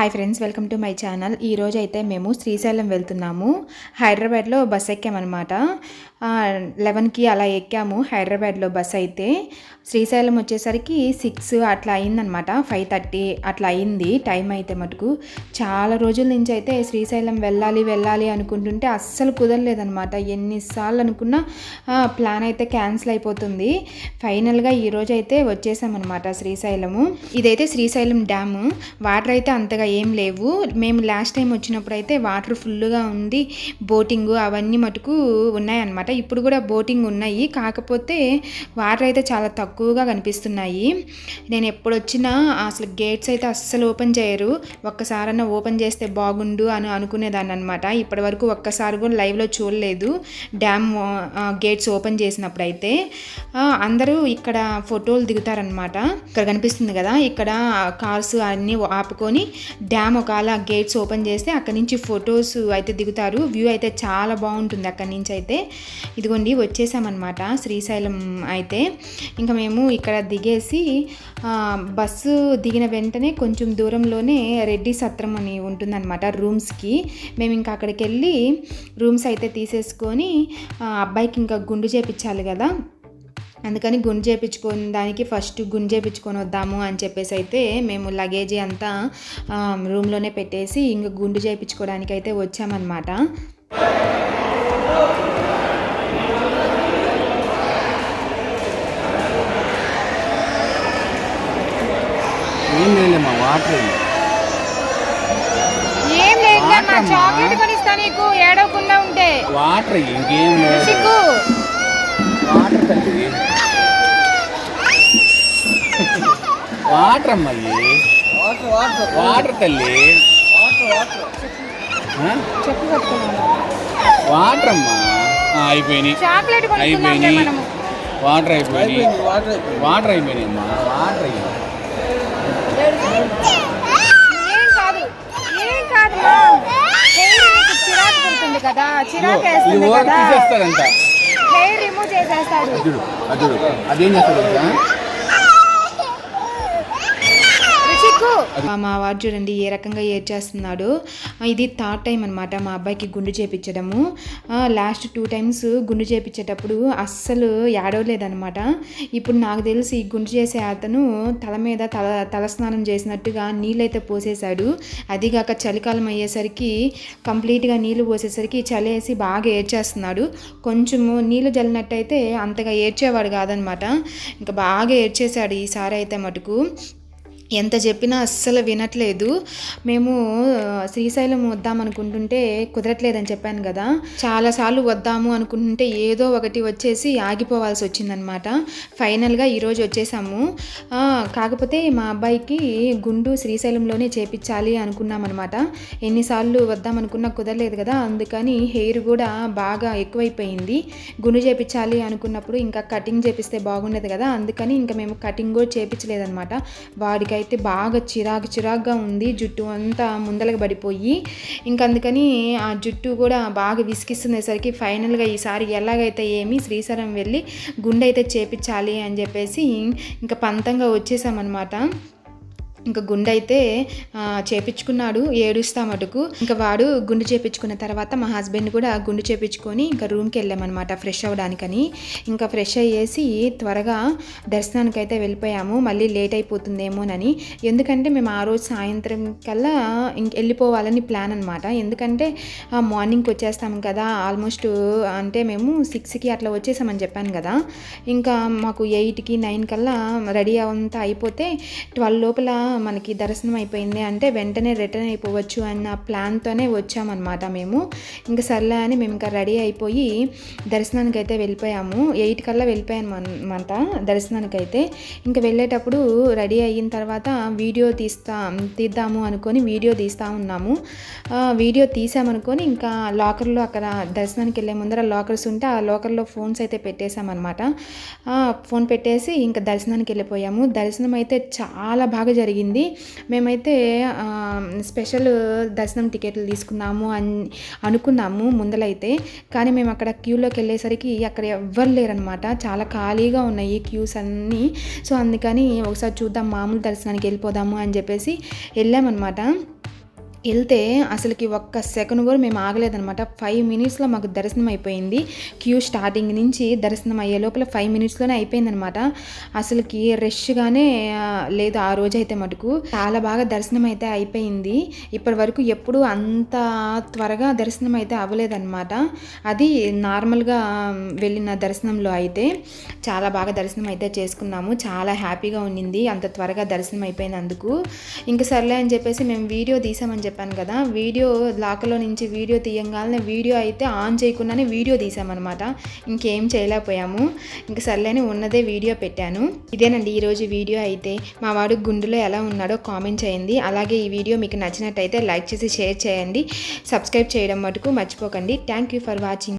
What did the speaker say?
Hi friends welcome to my channel ఈరోజు అయితే మేము శ్రీశైలం వెళ్తున్నాము. హైదరాబాద్లో బస్ ఎక్కామన్నమాట. లెవెన్కి అలా ఎక్కాము హైదరాబాద్లో బస్ అయితే. శ్రీశైలం వచ్చేసరికి సిక్స్ అట్లా అయిందనమాట ఫైవ్ థర్టీ అట్లా అయింది టైం అయితే మటుకు. చాలా రోజుల నుంచి అయితే శ్రీశైలం వెళ్ళాలి వెళ్ళాలి అనుకుంటుంటే అస్సలు కుదరలేదనమాట. ఎన్నిసార్లు అనుకున్నా ప్లాన్ అయితే క్యాన్సిల్ అయిపోతుంది. ఫైనల్గా ఈరోజు అయితే వచ్చేసామన్నమాట శ్రీశైలము. ఇదైతే శ్రీశైలం డ్యాము. వాటర్ అయితే అంతగా ఏం లేవు. మేము లాస్ట్ టైం వచ్చినప్పుడు అయితే వాటర్ ఫుల్గా ఉంది. బోటింగ్ అవన్నీ మటుకు ఉన్నాయన్నమాట. ఇప్పుడు కూడా బోటింగ్ ఉన్నాయి. కాకపోతే వాటర్ అయితే చాలా తక్కువగా కనిపిస్తున్నాయి. నేను ఎప్పుడు వచ్చినా అసలు గేట్స్ అయితే అస్సలు ఓపెన్ చేయరు. ఒక్కసారన్నా ఓపెన్ చేస్తే బాగుండు అని అనుకునేదాన్ని అనమాట ఇప్పటి వరకు ఒక్కసారి కూడా లైవ్లో చూడలేదు. డ్యామ్ గేట్స్ ఓపెన్ చేసినప్పుడు అయితే అందరూ ఇక్కడ ఫోటోలు దిగుతారనమాట ఇక్కడ కనిపిస్తుంది కదా ఇక్కడ కార్స్ అన్నీ ఆపుకొని డ్యామ్ ఒకవేళ గేట్స్ ఓపెన్ చేస్తే అక్కడ నుంచి ఫొటోస్ అయితే దిగుతారు. వ్యూ అయితే చాలా బాగుంటుంది అక్కడి నుంచి అయితే. ఇదిగోండి వచ్చేసామన్నమాట శ్రీశైలం అయితే. ఇంకా మేము ఇక్కడ దిగేసి బస్సు దిగిన వెంటనే కొంచెం దూరంలోనే రెడ్డి సత్రం అని ఉంటుందన్నమాట రూమ్స్కి. మేము ఇంకా అక్కడికి వెళ్ళి రూమ్స్ అయితే తీసేసుకొని అబ్బాయికి ఇంకా గుండు చేపించాలి కదా. అందుకని గుండు చేపించుకొని దానికి ఫస్ట్ గుండు చేపించుకొని వద్దాము అని చెప్పేసి అయితే మేము లగేజీ అంతా రూమ్లోనే పెట్టేసి ఇంకా గుండు చేయించుకోవడానికి అయితే వచ్చామన్నమాట ఏం లేదమ్మా వాటర్ ఏం లేదు మా చాక్లెట్ కొనిస్తా నీకు ఏడవకుండా ఉంటే. వాటర్ ఇంకేం లేదు. వాటర్ తల్లి. వాటర్ అమ్మా ఇవి. వాటర్. తల్లి. ఆ? చెప్పు కట్టుకున్నాను వాటర్ అమ్మా. ఆ, అయిపోయినాయి. చాక్లెట్ అయిపోయినాయి. వాటర్ అయిపోయినాయి. వాటర్ అయిపోయినాయి అమ్మా. వాటర్ అయిపోయినాయి ఏం కాదు ఏం కాదు చిరాకు పుడుతుంది కదా. హెయిర్ రిమూవ్ చేసేస్తాడు. అదేం చేస్తాడు మా వాడు చూడండి ఏ రకంగా ఏడ్చేస్తున్నాడు ఇది థర్డ్ టైం అనమాట మా అబ్బాయికి గుండు చేపించడము. లాస్ట్ టూ టైమ్స్ గుండు చేపించేటప్పుడు అస్సలు ఏడవలేదనమాట ఇప్పుడు నాకు తెలిసి గుండు చేసే అతను తల మీద తల తలస్నానం చేసినట్టుగా నీళ్ళైతే పోసేశాడు. అదిగాక చలికాలం అయ్యేసరికి కంప్లీట్గా నీళ్ళు పోసేసరికి చలేసి బాగా ఏడ్చేస్తున్నాడు. కొంచెము నీళ్ళు జల్లినట్టయితే అంతగా ఏడ్చేవాడు కాదనమాట ఇంకా బాగా ఏడ్చేశాడు ఈసారి అయితే మటుకు. ఎంత చెప్పినా అస్సలు వినట్లేదు. మేము శ్రీశైలం వద్దాం అనుకుంటుంటే కుదరట్లేదని చెప్పాను కదా. చాలాసార్లు వద్దాము అనుకుంటుంటే ఏదో ఒకటి వచ్చేసి ఆగిపోవాల్సి వచ్చిందనమాట. ఫైనల్గా ఈరోజు వచ్చేసాము. కాకపోతే మా అబ్బాయికి గుండు శ్రీశైలంలోనే చేపించాలి అనుకున్నామన్నమాట ఎన్నిసార్లు వద్దాం అనుకున్నా కుదరలేదు కదా. అందుకని హెయిర్ కూడా బాగా ఎక్కువైపోయింది. గుండు చేపించాలి అనుకున్నప్పుడు ఇంకా కటింగ్ చేపిస్తే బాగుండేది కదా. అందుకని ఇంకా మేము కటింగ్ కూడా చేపించలేదన్నమాట నాకైతే బాగా చిరాకు చిరాకుగా ఉంది. జుట్టు అంతా ముందలకి పడిపోయి ఇంకా అందుకని ఆ జుట్టు కూడా బాగా విసిగిస్తుందేసరికి ఫైనల్గా ఈసారి ఎలాగైతే ఏమి శ్రీశైలం వెళ్ళి గుండె అయితే చేపించాలి అని చెప్పేసి ఇంకా పంతంగా వచ్చేసామన్నమాట. ఇంకా గుండె అయితే చేపించుకున్నాడు ఏడుస్తా మటుకు. ఇంకా వాడు గుండు చేపించుకున్న తర్వాత మా హస్బెండ్ కూడా గుండు చేపించుకొని ఇంకా రూమ్కి వెళ్ళామన్నమాట ఫ్రెష్ అవ్వడానికని. ఇంకా ఫ్రెష్ అయ్యేసి త్వరగా దర్శనానికి అయితే వెళ్ళిపోయాము. మళ్ళీ లేట్ అయిపోతుందేమోనని. ఎందుకంటే మేము ఆ రోజు సాయంత్రం కల్లా ఇంక వెళ్ళిపోవాలని ప్లాన్ అనమాట ఎందుకంటే మార్నింగ్కి వచ్చేస్తాం కదా ఆల్మోస్ట్ అంటే మేము సిక్స్కి అట్లా వచ్చేసామని చెప్పాను కదా. ఇంకా మాకు ఎయిట్కి నైన్ కల్లా రెడీ అంతా అయిపోతే ట్వెల్వ్ లోపల మనకి దర్శనం అయిపోయింది అంటే వెంటనే రిటర్న్ అయిపోవచ్చు అన్న ప్లాన్తోనే వచ్చామన్నమాట మేము. ఇంకా సర్లే అని మేము ఇంకా రెడీ అయిపోయి దర్శనానికి అయితే వెళ్ళిపోయాము. ఎయిట్ కల్లా వెళ్ళిపోయాను అనమాట దర్శనానికి అయితే ఇంకా వెళ్ళేటప్పుడు రెడీ అయిన తర్వాత వీడియో తీస్తా తీద్దాము అనుకొని వీడియో తీస్తూ ఉన్నాము. వీడియో తీసామనుకొని ఇంకా లాకర్లో అక్కడ దర్శనానికి వెళ్ళే ముందర లాకర్స్ ఉంటే ఆ లాకర్లో ఫోన్స్ అయితే పెట్టేశామన్నమాట. ఫోన్ పెట్టేసి ఇంకా దర్శనానికి వెళ్ళిపోయాము. దర్శనం అయితే చాలా బాగా జరిగింది. ఉండింది మేమైతే స్పెషల్ దర్శనం టికెట్లు తీసుకున్నాము అని అనుకున్నాము ముందలైతే. కానీ మేము అక్కడ క్యూలోకి వెళ్ళేసరికి అక్కడ ఎవ్వరు లేరనమాట చాలా ఖాళీగా ఉన్నాయి క్యూస్ అన్నీ. సో అందుకని ఒకసారి చూద్దాం మామూలు దర్శనానికి వెళ్ళిపోదాము అని చెప్పేసి వెళ్ళామన్నమాట. వెళ్తే అసలుకి ఒక్క సెకండ్ కూడా మేము ఆగలేదనమాట ఫైవ్ మినిట్స్లో మాకు దర్శనం అయిపోయింది. క్యూ స్టార్టింగ్ నుంచి దర్శనం అయ్యే లోపల ఫైవ్ మినిట్స్లోనే అయిపోయిందనమాట అసలుకి రష్గానే లేదు ఆ రోజు అయితే మటుకు. చాలా బాగా దర్శనం అయితే అయిపోయింది. ఇప్పటి వరకు ఎప్పుడు అంత త్వరగా దర్శనం అయితే అవ్వలేదన్నమాట. అది నార్మల్గా వెళ్ళిన దర్శనంలో అయితే చాలా బాగా దర్శనం అయితే చేసుకున్నాము. చాలా హ్యాపీగా ఉండింది అంత త్వరగా దర్శనం అయిపోయినందుకు. ఇంకా సర్లే అని చెప్పేసి మేము వీడియో తీసామని చెప్పాను కదా వీడియో లాకలో నుంచి వీడియో తీయంగానే వీడియో అయితే ఆన్ చేయకుండానే వీడియో తీసామన్నమాట. ఇంకేం చేయలేకపోయాము. ఇంక సర్లే అని ఉన్నదే వీడియో పెట్టాను. ఇదేనండి ఈరోజు వీడియో అయితే. మా వాడు గుండెలో ఎలా ఉన్నాడో కామెంట్ చేయండి. అలాగే ఈ వీడియో మీకు నచ్చినట్టయితే లైక్ చేసి షేర్ చేయండి. సబ్స్క్రైబ్ చేయడం మటుకు మర్చిపోకండి. Thank you for watching.